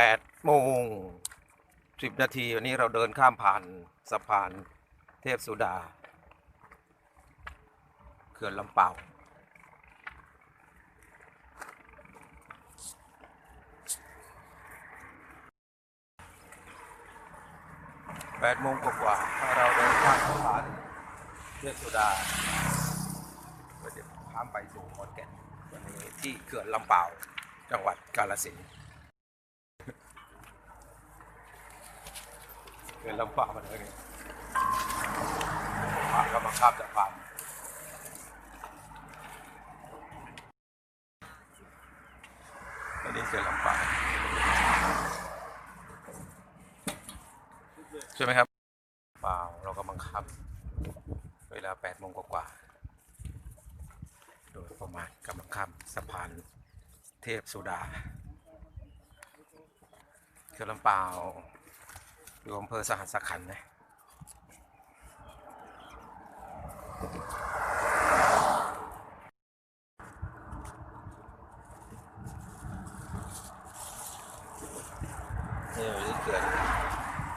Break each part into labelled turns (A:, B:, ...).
A: แปดโมงสิบนาที วันนี้เราเดินข้ามผ่านสะพานเทพสุดา เขื่อนลำเปาแปดโมงกว่าๆถ้าเราเดินข้ามสะพานเทพสุดาก็จะข้ามไปสู่ขอนแก่นวันนี้ที่เขื่อนลำเปาจังหวัดกาฬสินธุ์ ดินลำบากมาเลยนี่ผ่านกำลังข้ามสะพานอันนี้คือลำปางใช่ไหมครับเปล่าเรากำลังขับ เวลา8โมงกว่าๆโดยประมาณกำลังข้ามสะพานเทพสุดาคือลำเปล่า อยู่อำเภอสหัสขันนะนี่อยู่ที่เขื่อน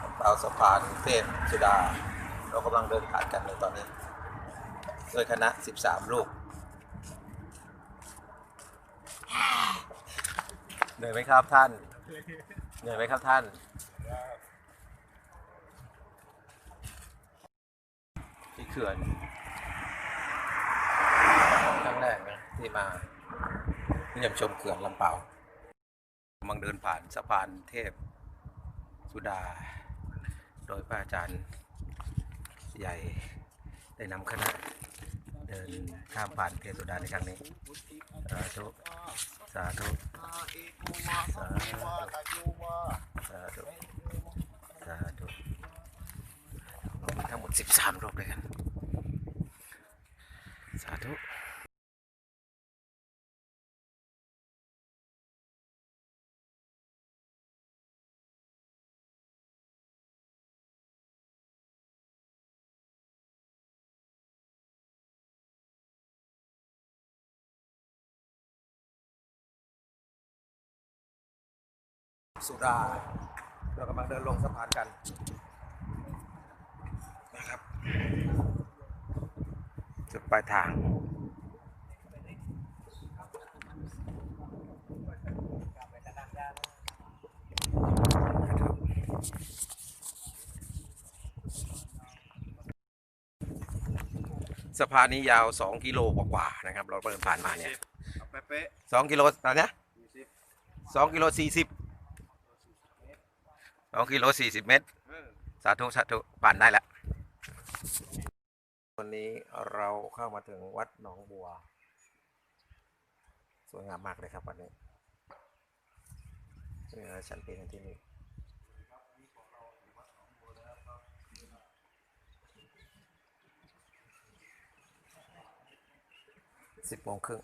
A: ลำเปาวสะพานเทพสุดา เรากำลังเดินผ่านกันในตอนนี้ด้วยคณะ 13 ลูกเหนื่อยไหมครับท่านเหนื่อยไหมครับท่าน เขื่อนครั้งแรกนะที่มาเยี่ยมชมเขื่อนลำเปากำลังเดินผ่านสะพานเทพสุดา โดยพระอาจารย์ใหญ่ได้นำคณะเดินข้ามผ่านเทพสุดาในครั้งนี้ สาธุ สาธุ สาธุสาธุสาธุทั้งหมด 13รูปด้วยกันาธุสุดาเรากำลังเดินลงสะพานกัน นะครับ จุด ปลายทาง สะพานนี้ยาว 2 กิโลกว่าๆนะครับ เราเดินผ่านมาเนี่ย
B: เป๊ะ
A: สองกิโลอะไรนะสองกิโลสี่สิบสองกิโลสี่สิบเมตร สาธุ สาธุ ผ่านได้แล้ว วันนี้เราเข้ามาถึงวัดหนองบัว สวยงามมากเลยครับวันนี้นี่นะฉันเป็นที่นี่สิบโมงครึ่ง